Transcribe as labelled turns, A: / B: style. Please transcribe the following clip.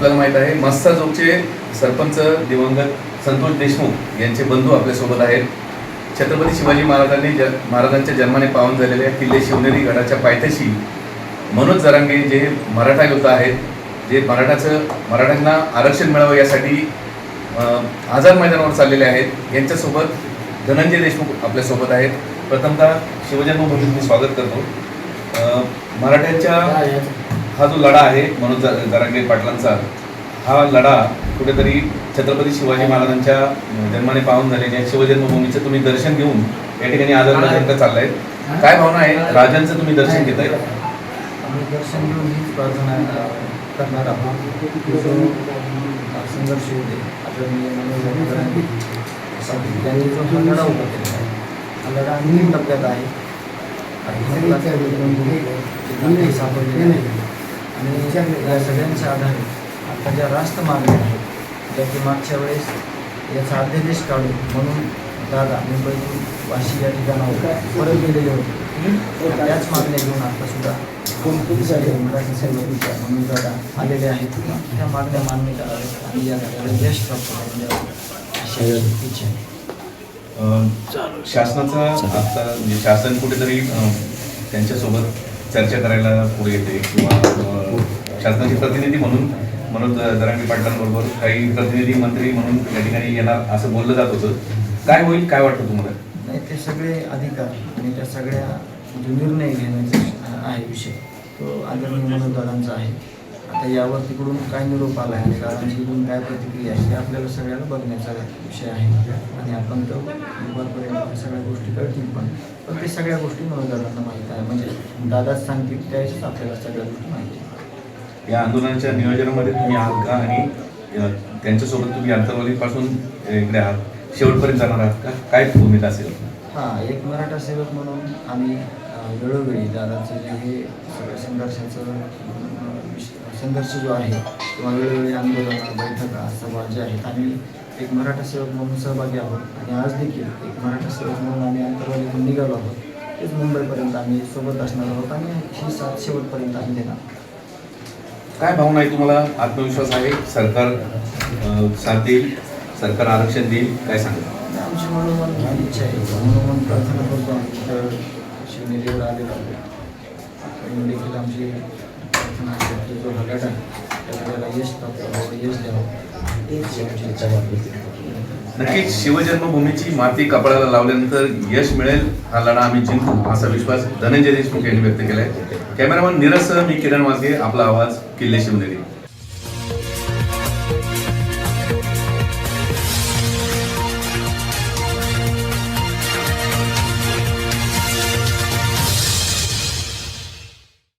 A: आपल्याला माहीत आहे मस्ता चौकचे सरपंच दिवंगत संतोष देशमुख यांचे बंधू आपल्यासोबत आहेत. छत्रपती शिवाजी महाराजांनी ज महाराजांच्या जन्माने पावन झालेल्या किल्ले शिवनेरी गडाच्या पायथ्याशी मनोज जरांगे जे मराठा योद्धा आहेत जे मराठाचं मराठ्यांना आरक्षण मिळावं यासाठी आझाद मैदानावर चाललेले आहेत. यांच्यासोबत धनंजय देशमुख आपल्यासोबत आहेत. प्रथमतः शिवजन्मभूमीत मी स्वागत करतो. मराठ्यांच्या हा जो लढा आहे मनोज जरांगे पाटलांचा हा लढा कुठेतरी छत्रपती शिवाजी महाराजांच्या जन्माने पावन झालेल्या शिवजन्मभूमीचं तुम्ही दर्शन घेऊन या ठिकाणी मैदानात चाललाय. काय भावना आहे? राजांचं तुम्ही दर्शन घेताय?
B: आम्ही दर्शन घेऊन हीच प्रार्थना करणार आहोत. संघर्ष जरांगे पाटील त्यांनी जो हा लढा उभा केलेला आहे हा लढा अंतिम टप्प्यात आहे. आणि सापडलेले नाही आणि या सगळ्यांच्या आधारे आता ज्या रास्त मागण्या आहेत ज्या की मागच्या वेळेस याचा अध्यादेश काढून म्हणून दादा मुंबईतून वाशी या ठिकाणावर परत गेलेले होते. त्याच मागण्या घेऊन आता सुद्धा मराठी सेवकीच्या म्हणून दादा आलेले आहेत. त्या मागण्या मान्य कराव्यात आणि या लढ्याला यश प्राप्त करून द्यावं अशी इच्छा आहे.
A: अ, शासनाचा आता म्हणजे शासन कुठेतरी त्यांच्यासोबत चर्चा करायला पुढे येते किंवा शासनाचे प्रतिनिधी म्हणून मनोज दरांगी पाटलांबरोबर काही प्रतिनिधी मंत्री म्हणून या ठिकाणी येणार असं बोललं जात होतं. काय होईल काय वाटतं तुम्हाला?
B: नाही ते सगळे अधिकार आणि त्या सगळ्या जो निर्णय घेण्याचा आहे विषय तो आदरणीय मनोजदादांचा आहे. आता यावर तिकडून काय निरोप आला आहे आणि तिकडून काय प्रतिक्रिया आहे हे आपल्याला सगळ्याला बघण्याचा विषय आहे. आणि आपण तो दुपारपर्यंत सगळ्या गोष्टी कळतील पण पण ते सगळ्या गोष्टी मनोजदादांना माहीत आहे. म्हणजे दादाच सांगतील त्यावेळेस आपल्याला सगळ्या गोष्टी माहिती आहे.
A: या आंदोलनाच्या नियोजनामध्ये तुम्ही आहात का? आणि त्यांच्यासोबत तुम्ही आंतरवालीपासून इकडे आहात. शेवटपर्यंत जाणार आहात का? काय भूमिका असेल?
B: हां एक मराठा सेवक म्हणून आम्ही वेळोवेळी दादाचं जे हे सगळं संघर्षाचं संघर्ष जो आहे किंवा वेळोवेळी आंदोलनं बैठका सभा ज्या आहेत आम्ही एक मराठा सेवक म्हणून सहभागी आहोत. आणि आज देखील एक मराठा सेवक म्हणून आम्ही अंतरवालीतून निघालो आहोत. तेच मुंबईपर्यंत आम्ही सोबत असणार आहोत आणि ही साथ शेवटपर्यंत आम्ही देणार
A: काय भावना आहे तुम्हाला? आत्मविश्वास आहे? सरकार साथ देईल? सरकार आरक्षण देईल? काय सांगा
B: आमची मनोमन इच्छा आहे. मनोमन प्रार्थना करतो आम्ही. तर शिवनेरीवर आलेलो आहोत आणि देखील आमची प्रार्थना असते की जो हा लढा त्याला त्याला यश प्राप्त व्हावं यश द्यावं हीच आमची इच्छा आहे
A: नक्कीच शिवजन्मभूमीची माती कपाळाला लावल्यानंतर यश मिळेल हा लढा आम्ही जिंकू असा विश्वास धनंजय देशमुख यांनी व्यक्त केलाय. कॅमेरामन नीरज सह मी किरण वाजगे आपला आवाज किल्ले शिवनेरी.